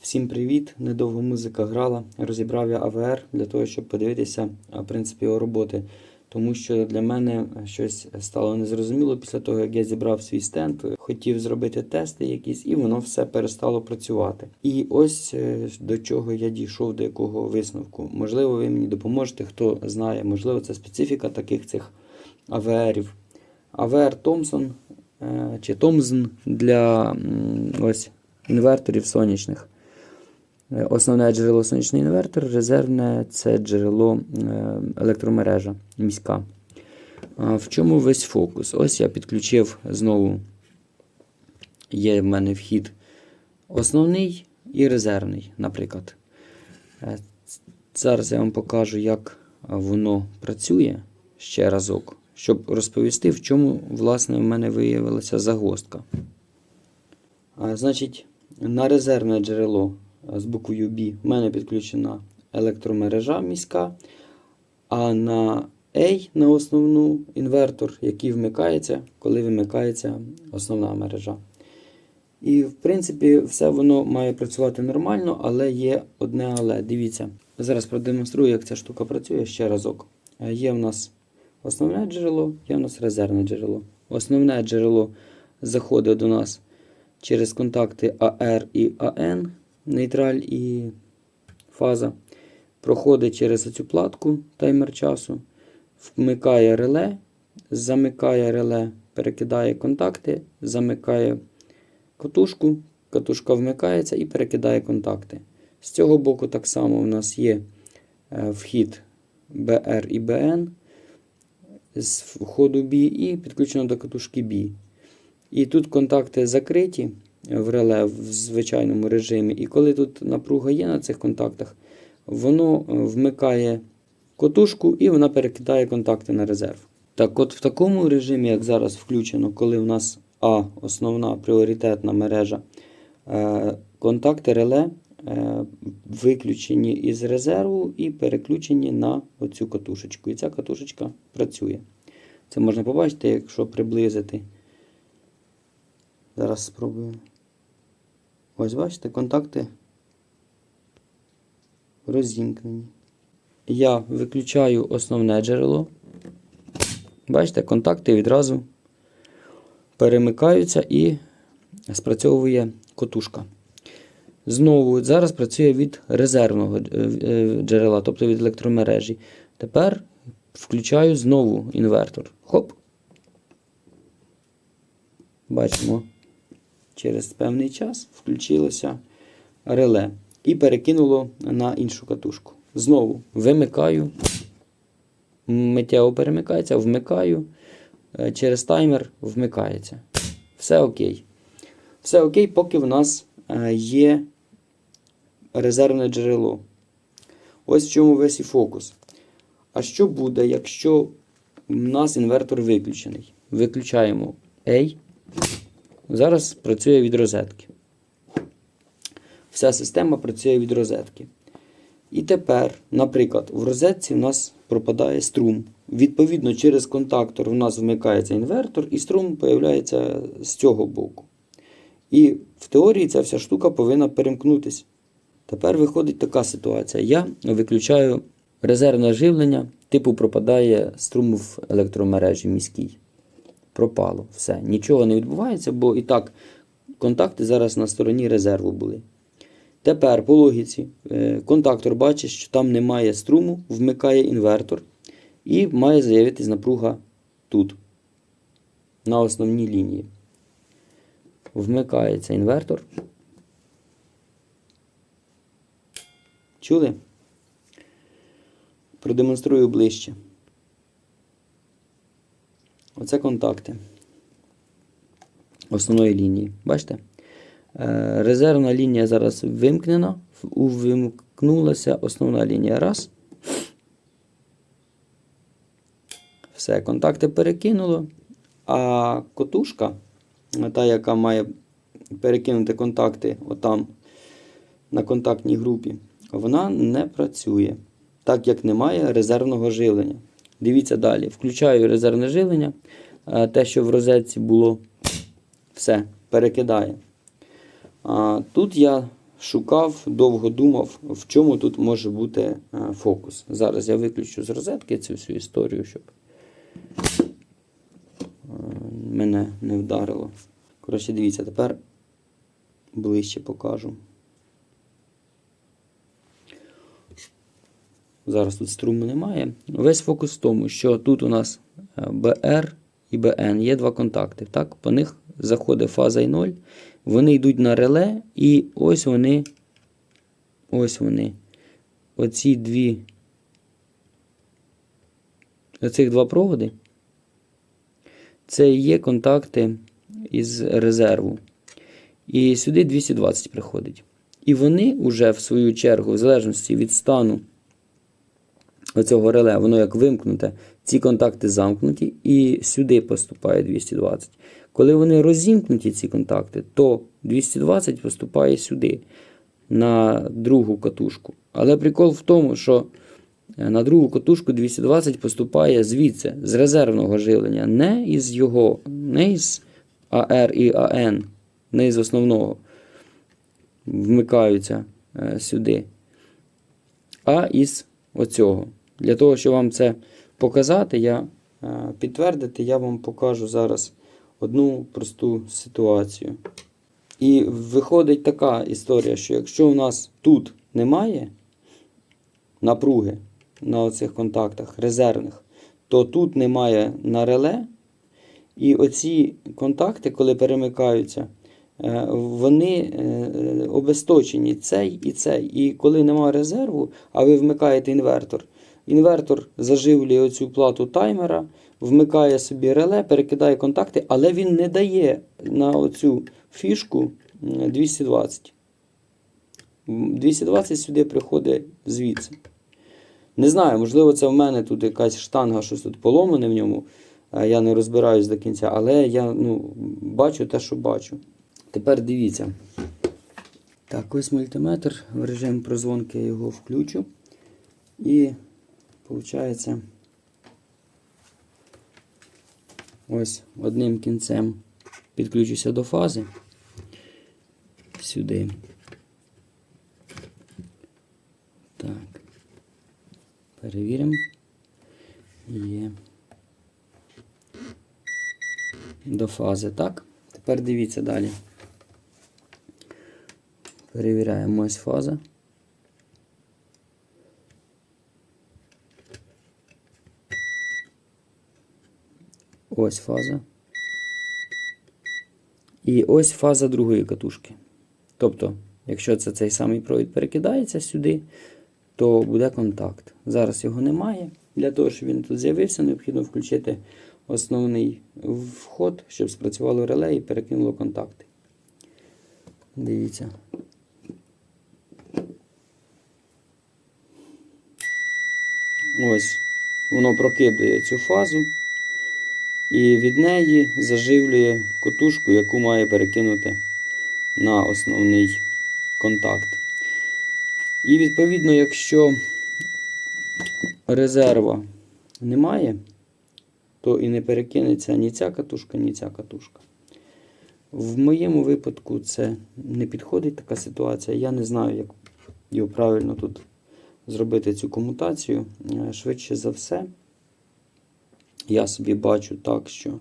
Всім привіт! Недовго музика грала. Розібрав я АВР для того, щоб подивитися принцип його роботи. Тому що для мене щось стало незрозуміло після того, як я зібрав свій стенд, хотів зробити тести якісь, і воно все перестало працювати. І ось е, до чого я дійшов, до якого висновку. Можливо, ви мені допоможете, хто знає, можливо, це специфіка таких цих АВРів. АВР Томсон е, чи Томзен для ось інверторів сонячних. Е, Основне джерело сонячний інвертор, резервне це джерело е, електромережа міська. В чому весь фокус? Ось я підключив знову. Є в мене вхід основний і резервний, наприклад. Е, Зараз я вам покажу, як воно працює ще разок, щоб розповісти, в чому власне в мене виявилася загвоздка. А, Значить, на резервне джерело з буквою B в мене підключена електромережа міська, а на A на основну інвертор, який вмикається, коли вимикається основна мережа. І, в принципі, все воно має працювати нормально, але є одне але. Дивіться, зараз продемонструю, як ця штука працює ще разок. Е, Є в нас основне джерело, є в нас резервне джерело. Основне джерело заходить до нас через контакти AR і AN, нейтраль і фаза. Проходить через цю платку таймер часу, вмикає реле, замикає реле, перекидає контакти, замикає катушку, катушка вмикається і перекидає контакти. З цього боку так само у нас є е, вхід BR і BN з входу B і підключено до катушки B. І тут контакти закриті в реле в звичайному режимі. І коли тут напруга є на цих контактах, воно е, вмикає котушку і вона перекидає контакти на резерв. Так от в такому режимі, як зараз включено, коли в нас А основна пріоритетна мережа, е, контакти реле е, виключені із резерву і переключені на оцю катушечку. І ця катушечка працює. Це можна побачити, якщо приблизити. Зараз спробую. Ось бачите, контакти розімкнені. Я виключаю основне джерело. Бачите, контакти відразу перемикаються і спрацьовує котушка. Знову зараз працює від резервного е, е, джерела, тобто від електромережі. Тепер включаю знову інвертор. Хоп. Бачимо, через певний час включилося реле і перекинуло на іншу катушку. Знову вимикаю, миттєво перемикається, вмикаю, е, через таймер вмикається. Все окей. Все окей, поки в нас е, є резервне джерело. Ось в чому весь і фокус. А що буде, якщо в нас інвертор виключений? Виключаємо A. Зараз працює від розетки. Вся система працює від розетки. І тепер, наприклад, в розетці в нас пропадає струм. Відповідно, через контактор у нас вмикається інвертор, і струм з'являється з цього боку. І в теорії ця вся штука повинна перемкнутися. Тепер виходить така ситуація. Я виключаю резервне живлення, типу пропадає струм в електромережі міській. Пропало. Все. Нічого не відбувається, бо і так контакти зараз на стороні резерву були. Тепер по логіці е, контактор бачить, що там немає струму, вмикає інвертор і має з'явитись напруга тут, на основній лінії. Вмикається інвертор. Чули? Продемонструю ближче. Оце контакти основної лінії. Бачите? Е, Резервна лінія зараз вимкнена, увімкнулася основна лінія. Раз. Все, контакти перекинуло. А котушка, та, яка має перекинути контакти отам на контактній групі, вона не працює, так як немає резервного живлення. Дивіться далі. Включаю резервне живлення. Е, Те, що в розетці було, все, перекидає. Тут я шукав, довго думав, в чому тут може бути е, фокус. Зараз я виключу з розетки цю всю історію, щоб е, мене не вдарило. Коротше, дивіться, тепер ближче покажу. Зараз тут струму немає. Весь фокус в тому, що тут у нас е, BR і BN є два контакти. Так? По них заходить фаза і 0. Вони йдуть на реле, і ось вони. Ось вони. Оці дві. Оцих два проводи. Це є контакти із резерву. І сюди 220 приходить. І вони вже, в свою чергу, в залежності від стану оцього реле, воно як вимкнуте, ці контакти замкнуті, і сюди поступає 220. Коли вони розімкнуті, ці контакти, то 220 поступає сюди, на другу катушку. Але прикол в тому, що е, на другу катушку 220 поступає звідси, з резервного живлення, не із його, не із АР і АН, не із основного. Вмикаються е, сюди. А із оцього. Для того, щоб вам це показати, я е, підтвердити, я вам покажу зараз одну просту ситуацію. І виходить така історія, що якщо у нас тут немає напруги на оцих контактах резервних, то тут немає на реле. І оці контакти, коли перемикаються, е, вони е, обесточені цей і цей. І коли немає резерву, а ви вмикаєте інвертор, інвертор заживлює оцю плату таймера, вмикає собі реле, перекидає контакти, але він не дає на оцю фішку 220. 220 сюди приходить звідси. Не знаю, можливо, це в мене тут якась штанга, щось тут поломане в ньому. Я не розбираюсь до кінця, але я ну, бачу те, що бачу. Тепер дивіться. Так, ось мультиметр. В режим прозвонки я його включу. І виходить, ось одним кінцем підключуся до фази. Сюди. Так. Перевіримо. Є. До фази, так? Тепер дивіться далі. Перевіряємо ось фаза. Ось фаза. І ось фаза другої катушки. Тобто, якщо це цей самий провід перекидається сюди, то буде контакт. Зараз його немає. Для того, щоб він тут з'явився, необхідно включити основний вход, щоб спрацювало реле і перекинуло контакти. Дивіться. Ось воно прокидує цю фазу і від неї заживлює котушку, яку має перекинути на основний контакт. І відповідно, якщо резерва немає, то і не перекинеться ні ця катушка, ні ця катушка. В моєму випадку це не підходить така ситуація. Я не знаю, як його правильно тут зробити цю комутацію. Е, Швидше за все, я собі бачу так, що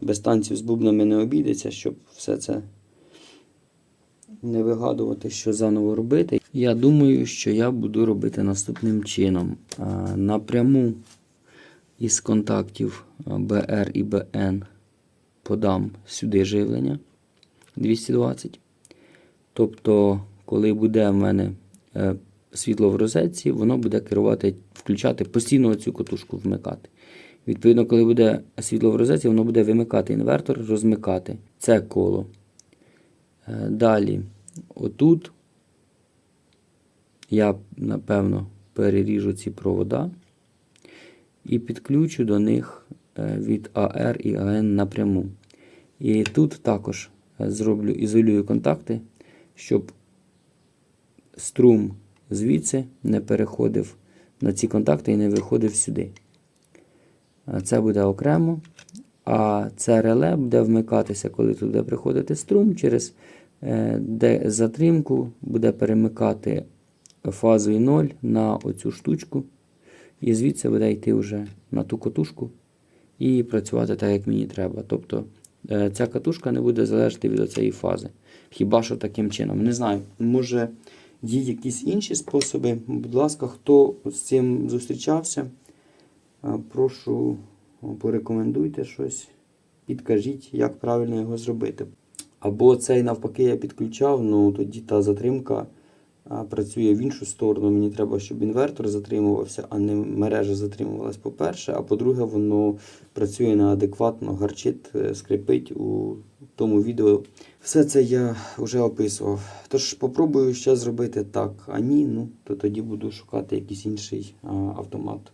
без танців з бубнами не обійдеться, щоб все це не вигадувати, що заново робити. Я думаю, що я буду робити наступним чином. Напряму із контактів BR і BN подам сюди живлення 220. Тобто, коли буде в мене е, світло в розетці, воно буде керувати, включати постійно цю котушку вмикати. Відповідно, коли буде світло в розетці, воно буде вимикати інвертор, розмикати. Це коло. Е, Далі, отут я, напевно, переріжу ці провода і підключу до них е, від AR і AN напряму. І тут також е, зроблю, ізолюю контакти, щоб струм звідси не переходив на ці контакти і не виходив сюди. Е, Це буде окремо. А це реле буде вмикатися, коли буде приходити струм через е, де затримку буде перемикати фазою 0 на оцю штучку. І звідси буде йти вже на ту катушку і працювати так, як мені треба. Тобто е, ця катушка не буде залежати від цієї фази. Хіба що таким чином. Не знаю, може є якісь інші способи. Будь ласка, хто з цим зустрічався, прошу порекомендуйте щось, підкажіть, як правильно його зробити. Або цей навпаки я підключав, ну тоді та затримка працює в іншу сторону. Мені треба, щоб інвертор затримувався, а не мережа затримувалась, по-перше. А по-друге, воно працює неадекватно, гарчить, е, скрипить у тому відео. Все це я вже описував. Тож попробую ще зробити так. А ні, ну то тоді буду шукати якийсь інший автомат.